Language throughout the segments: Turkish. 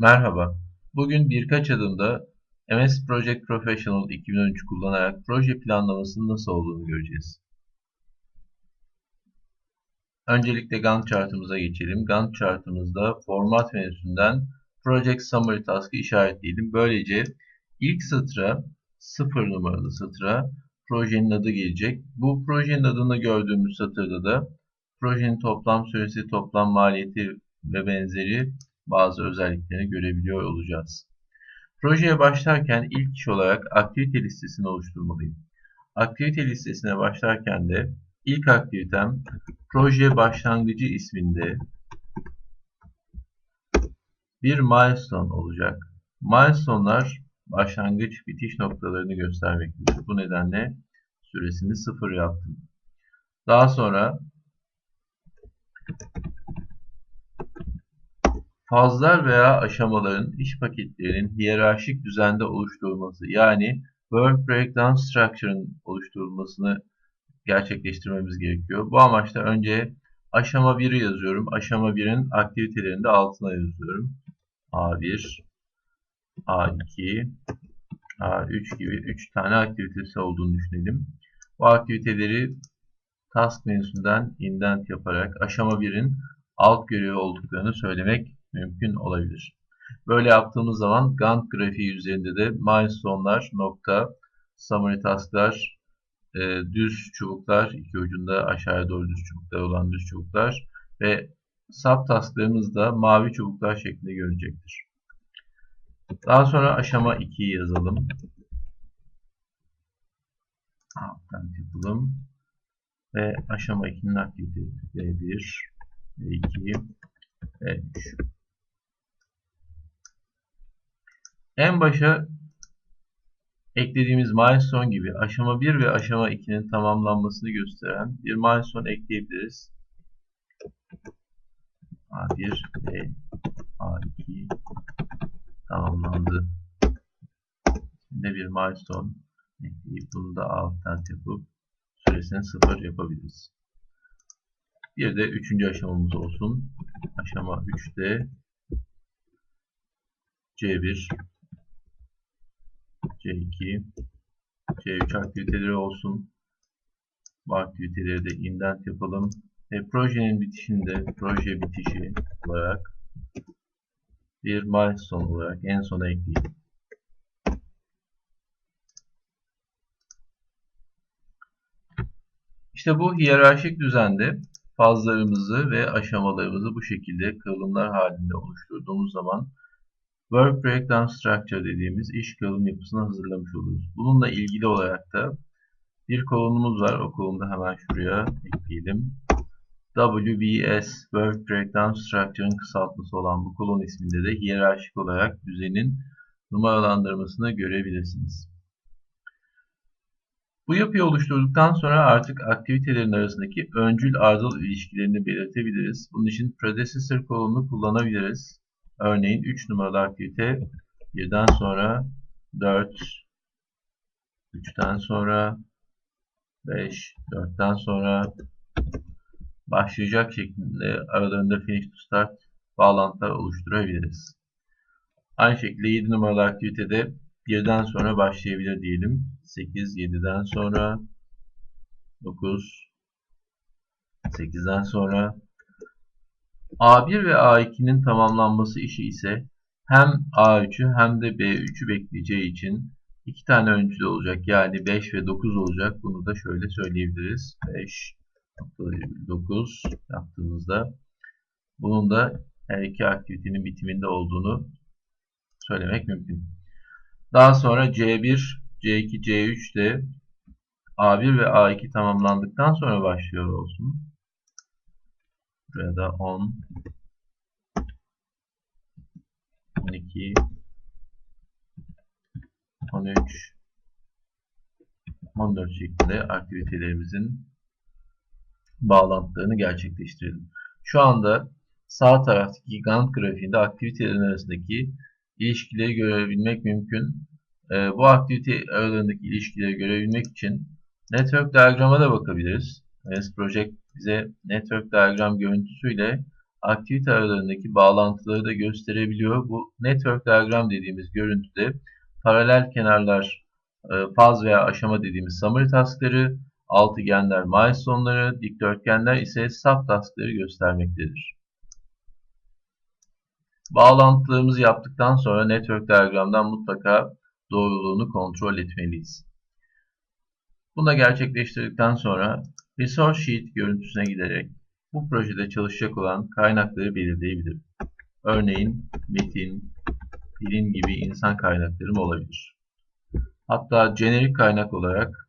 Merhaba. Bugün birkaç adımda MS Project Professional 2013 kullanarak proje planlamasının nasıl olduğunu göreceğiz. Öncelikle Gantt chartımıza geçelim. Gantt chartımızda format menüsünden Project Summary Task'ı işaretleyelim. Böylece ilk satıra, sıfır numaralı satıra projenin adı gelecek. Bu projenin adını gördüğümüz satırda da projenin toplam süresi, toplam maliyeti ve benzeri bazı özelliklerini görebiliyor olacağız. Projeye başlarken ilk iş olarak aktivite listesini oluşturmalıyım. Aktivite listesine başlarken de ilk aktivitem proje başlangıcı isminde bir milestone olacak. Milestone'lar başlangıç bitiş noktalarını göstermektedir. Bu nedenle süresini sıfır yaptım. Daha sonra Fazlar veya aşamaların iş paketlerinin hiyerarşik düzende oluşturulması yani Work Breakdown Structure'ın oluşturulmasını gerçekleştirmemiz gerekiyor. Bu amaçla önce aşama 1'i yazıyorum. Aşama 1'in aktivitelerini de altına yazıyorum. A1, A2, A3 gibi 3 tane aktivitesi olduğunu düşünelim. Bu aktiviteleri task menüsünden indent yaparak aşama 1'in alt görevi olduklarını söylemek mümkün olabilir. Böyle yaptığımız zaman Gantt grafiği üzerinde de milestone'lar nokta summary task'lar e, düz çubuklar iki ucunda aşağıya doğru düz çubuklar olan düz çubuklar ve sub task'larımız da mavi çubuklar şeklinde görünecektir. Daha sonra aşama 2'yi yazalım. Alttan yapalım. Ve aşama 2'nin aktivitesi B1, B2, B3. En başa eklediğimiz milestone gibi aşama 1 ve aşama 2'nin tamamlanmasını gösteren bir milestone ekleyebiliriz. A1 ve A2 tamamlandı. Şimdi bir milestone ekleyip bunu da alttan yapıp süresini sıfır yapabiliriz. Bir de üçüncü aşamamız olsun. Aşama 3'te C1 C2 C3 aktiviteleri olsun. Bu aktiviteleri de indent yapalım. Ve projenin bitişinde proje bitişi olarak bir milestone olarak en sona ekleyelim. İşte bu hiyerarşik düzende fazlarımızı ve aşamalarımızı bu şekilde kırılımlar halinde oluşturduğumuz zaman Work Breakdown Structure dediğimiz iş kırılım yapısını hazırlamış oluruz. Bununla ilgili olarak da bir kolonumuz var. O kolonu hemen şuraya ekleyelim. WBS Work Breakdown Structure'ın kısaltması olan bu kolon isminde de hiyerarşik olarak düzenin numaralandırmasını görebilirsiniz. Bu yapıyı oluşturduktan sonra artık aktivitelerin arasındaki öncül ardıl ilişkilerini belirtebiliriz. Bunun için predecessor kolonunu kullanabiliriz. Örneğin 3 numaralı aktivite 1'den sonra 4 3'ten sonra 5 4'ten sonra başlayacak şeklinde aralarında finish to start bağlantılar oluşturabiliriz. Aynı şekilde 7 numaralı aktivitede 1'den sonra başlayabilir diyelim. 8 7'den sonra 9 8'den sonra A1 ve A2'nin tamamlanması işi ise hem A3'ü hem de B3'ü bekleyeceği için iki tane öncül olacak. Yani 5 ve 9 olacak. Bunu da şöyle söyleyebiliriz. 5 9 yaptığımızda bunun da her iki aktivitenin bitiminde olduğunu söylemek mümkün. Daha sonra C1, C2, C3 de A1 ve A2 tamamlandıktan sonra başlıyor olsun. Buraya da 10 12 13 14 şeklinde aktivitelerimizin bağlantılarını gerçekleştirelim. Şu anda sağ taraftaki Gantt grafiğinde aktivitelerin arasındaki ilişkileri görebilmek mümkün. Ee, bu aktivite aralarındaki ilişkileri görebilmek için Network diyagrama da bakabiliriz. Project bize network diagram görüntüsüyle aktivite aralarındaki bağlantıları da gösterebiliyor. Bu network diagram dediğimiz görüntüde paralel kenarlar e, faz veya aşama dediğimiz summary taskları, altıgenler milestone'ları, dikdörtgenler ise subtaskları göstermektedir. Bağlantılarımızı yaptıktan sonra network diagramdan mutlaka doğruluğunu kontrol etmeliyiz. Bunu da gerçekleştirdikten sonra Resource Sheet görüntüsüne giderek bu projede çalışacak olan kaynakları belirleyebilirim. Örneğin metin, pilin gibi insan kaynaklarım olabilir. Hatta jenerik kaynak olarak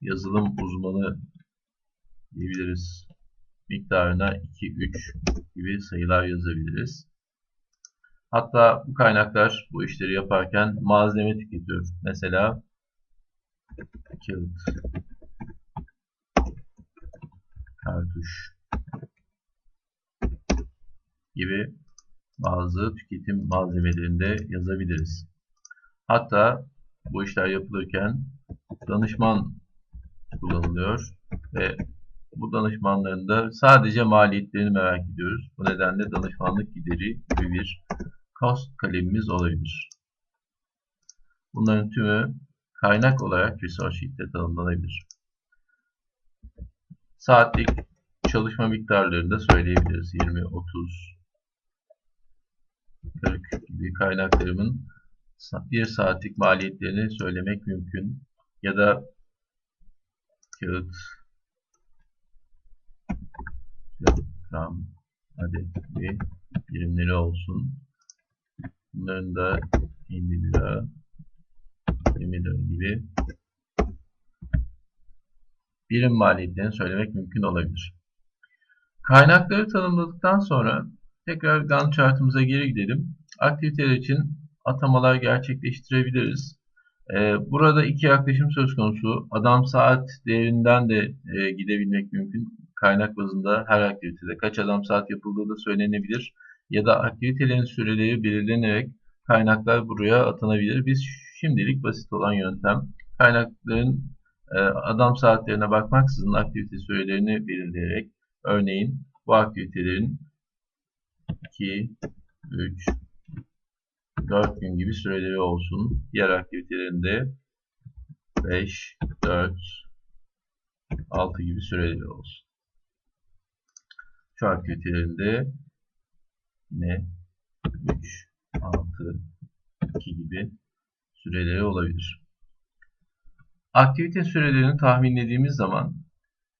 yazılım uzmanı diyebiliriz. Miktarına 2, 3 gibi sayılar yazabiliriz. Hatta bu kaynaklar bu işleri yaparken malzeme tüketiyor. Mesela kağıt, kartuş gibi bazı tüketim malzemelerinde yazabiliriz. Hatta bu işler yapılırken danışman kullanılıyor ve bu danışmanların da sadece maliyetlerini merak ediyoruz. Bu nedenle danışmanlık gideri gibi bir cost kalemimiz olabilir. Bunların tümü kaynak olarak Resource Sheet'te tanımlanabilir. Saatlik çalışma miktarlarını da söyleyebiliriz. 20, 30, 40 gibi kaynaklarımın bir saatlik maliyetlerini söylemek mümkün. Ya da kağıt, gram, adet gibi birimleri olsun. Bunların da 50 lira, 20 lira gibi birim maliyetlerini söylemek mümkün olabilir. Kaynakları tanımladıktan sonra tekrar Gantt chartımıza geri gidelim. Aktiviteler için atamalar gerçekleştirebiliriz. Ee, burada iki yaklaşım söz konusu. Adam saat değerinden de e, gidebilmek mümkün. Kaynak bazında her aktivitede kaç adam saat yapıldığı da söylenebilir. Ya da aktivitelerin süreleri belirlenerek kaynaklar buraya atanabilir. Biz şimdilik basit olan yöntem kaynakların adam saatlerine bakmaksızın aktivite sürelerini belirleyerek örneğin bu aktivitelerin 2, 3, 4 gün gibi süreleri olsun. Diğer aktivitelerinde 5, 4, 6 gibi süreleri olsun. Şu aktivitelerinde yine 3, 6, 2 gibi süreleri olabilir. Aktivite sürelerini tahminlediğimiz zaman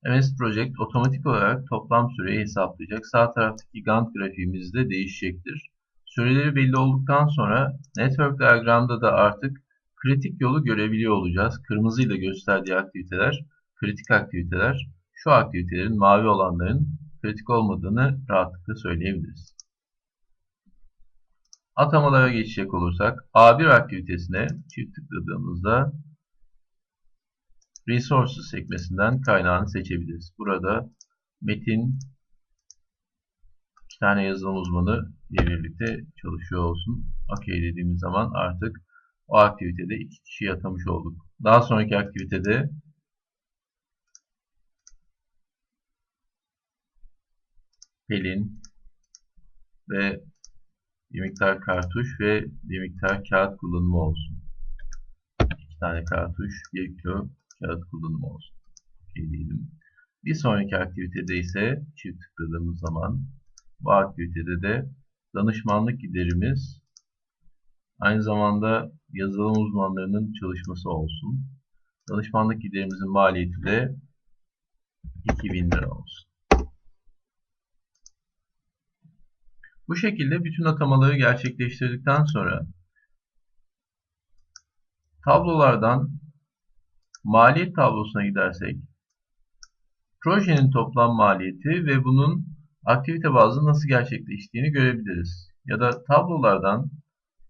MS Project otomatik olarak toplam süreyi hesaplayacak. Sağ taraftaki Gantt grafiğimiz de değişecektir. Süreleri belli olduktan sonra Network Diagram'da da artık kritik yolu görebiliyor olacağız. Kırmızıyla gösterdiği aktiviteler, kritik aktiviteler, şu aktivitelerin mavi olanların kritik olmadığını rahatlıkla söyleyebiliriz. Atamalara geçecek olursak A1 aktivitesine çift tıkladığımızda Resources sekmesinden kaynağını seçebiliriz. Burada metin iki tane yazılım uzmanı ile birlikte çalışıyor olsun. OK dediğimiz zaman artık o aktivitede iki kişi atamış olduk. Daha sonraki aktivitede Pelin ve bir miktar kartuş ve bir miktar kağıt kullanımı olsun. İki tane kartuş, bir kilo kağıt kullanımı olsun. Okay diyelim. Bir sonraki aktivitede ise çift tıkladığımız zaman bu aktivitede de danışmanlık giderimiz aynı zamanda yazılım uzmanlarının çalışması olsun. Danışmanlık giderimizin maliyeti de 2000 lira olsun. Bu şekilde bütün atamaları gerçekleştirdikten sonra tablolardan maliyet tablosuna gidersek projenin toplam maliyeti ve bunun aktivite bazlı nasıl gerçekleştiğini görebiliriz. Ya da tablolardan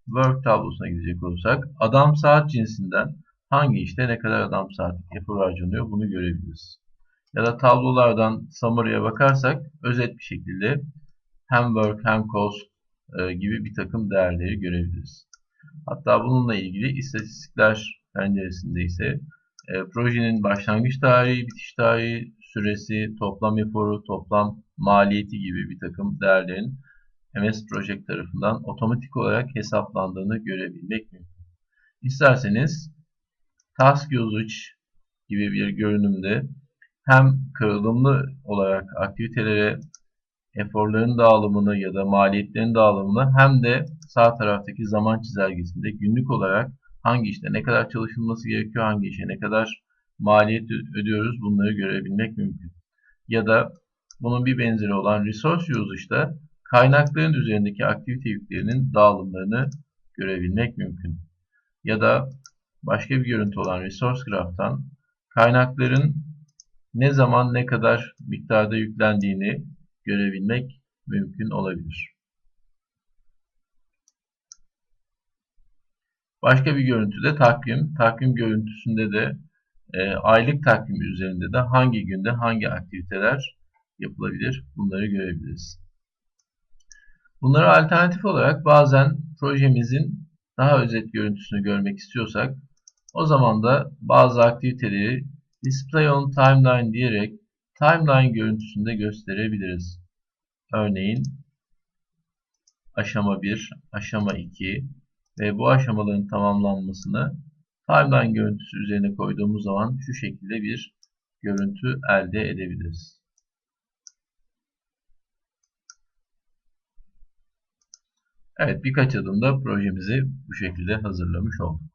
work tablosuna gidecek olursak adam saat cinsinden hangi işte ne kadar adam saat efor harcanıyor bunu görebiliriz. Ya da tablolardan summary'e bakarsak özet bir şekilde hem work hem cost e, gibi bir takım değerleri görebiliriz. Hatta bununla ilgili istatistikler penceresinde ise e, projenin başlangıç tarihi, bitiş tarihi, süresi, toplam eforu, toplam maliyeti gibi bir takım değerlerin MS Project tarafından otomatik olarak hesaplandığını görebilmek mümkün. İsterseniz Task Usage gibi bir görünümde hem kırılımlı olarak aktivitelere eforların dağılımını ya da maliyetlerin dağılımını hem de sağ taraftaki zaman çizelgesinde günlük olarak hangi işte ne kadar çalışılması gerekiyor, hangi işe ne kadar maliyet ödüyoruz bunları görebilmek mümkün. Ya da bunun bir benzeri olan Resource Usage'da kaynakların üzerindeki aktivite yüklerinin dağılımlarını görebilmek mümkün. Ya da başka bir görüntü olan Resource Graph'tan kaynakların ne zaman ne kadar miktarda yüklendiğini görebilmek mümkün olabilir. Başka bir görüntüde takvim. Takvim görüntüsünde de e, aylık takvim üzerinde de hangi günde hangi aktiviteler yapılabilir bunları görebiliriz. Bunlara alternatif olarak bazen projemizin daha özet görüntüsünü görmek istiyorsak o zaman da bazı aktiviteleri display on timeline diyerek timeline görüntüsünde gösterebiliriz. Örneğin aşama 1, aşama 2 ve bu aşamaların tamamlanmasını timeline görüntüsü üzerine koyduğumuz zaman şu şekilde bir görüntü elde edebiliriz. Evet birkaç adımda projemizi bu şekilde hazırlamış olduk.